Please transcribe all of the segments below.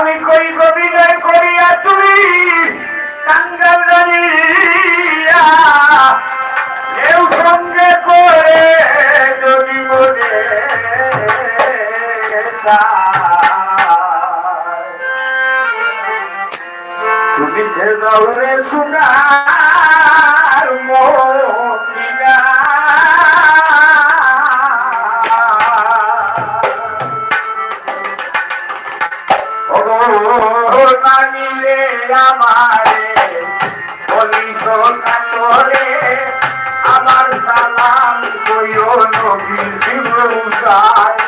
আমি কই অভিনয় করিয়া তুমি? কাঙ্গাল কেউ সঙ্গে করে যদি মনে তুমি যে দৌড়ে শোনার বলিস কাতরে আমার সালাম কইও নবী জীবনসায়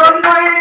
আসল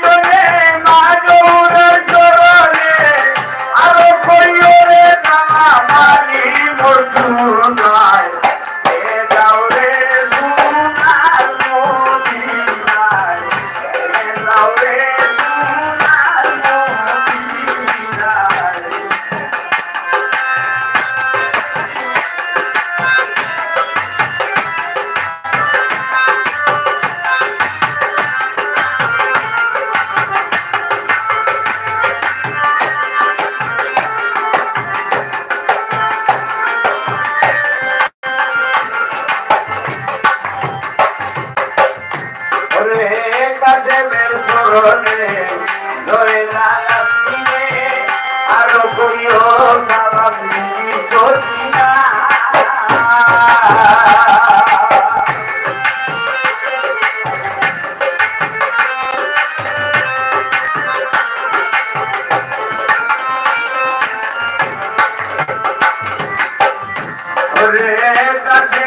করনে ধরে লাগাতিনে আরও কইও সালাম সজিনা ওরে কাছে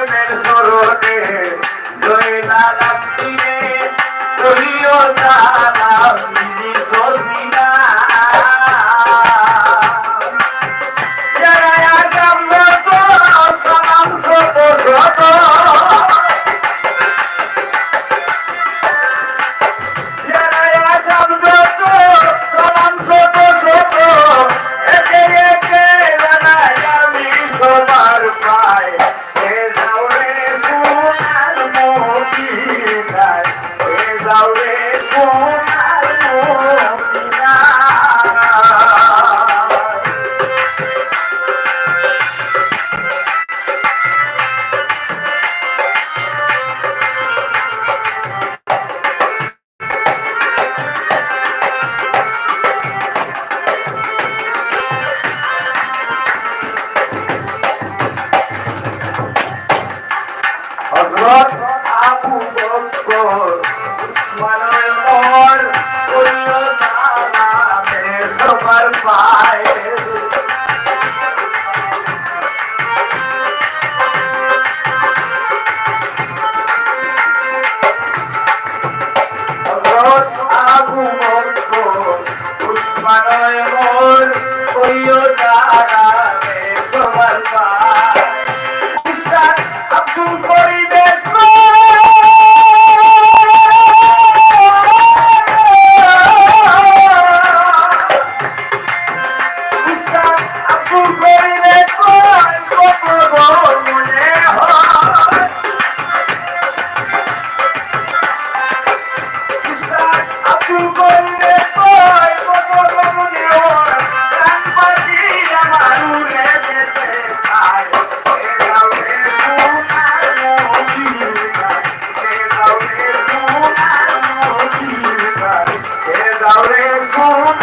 cold.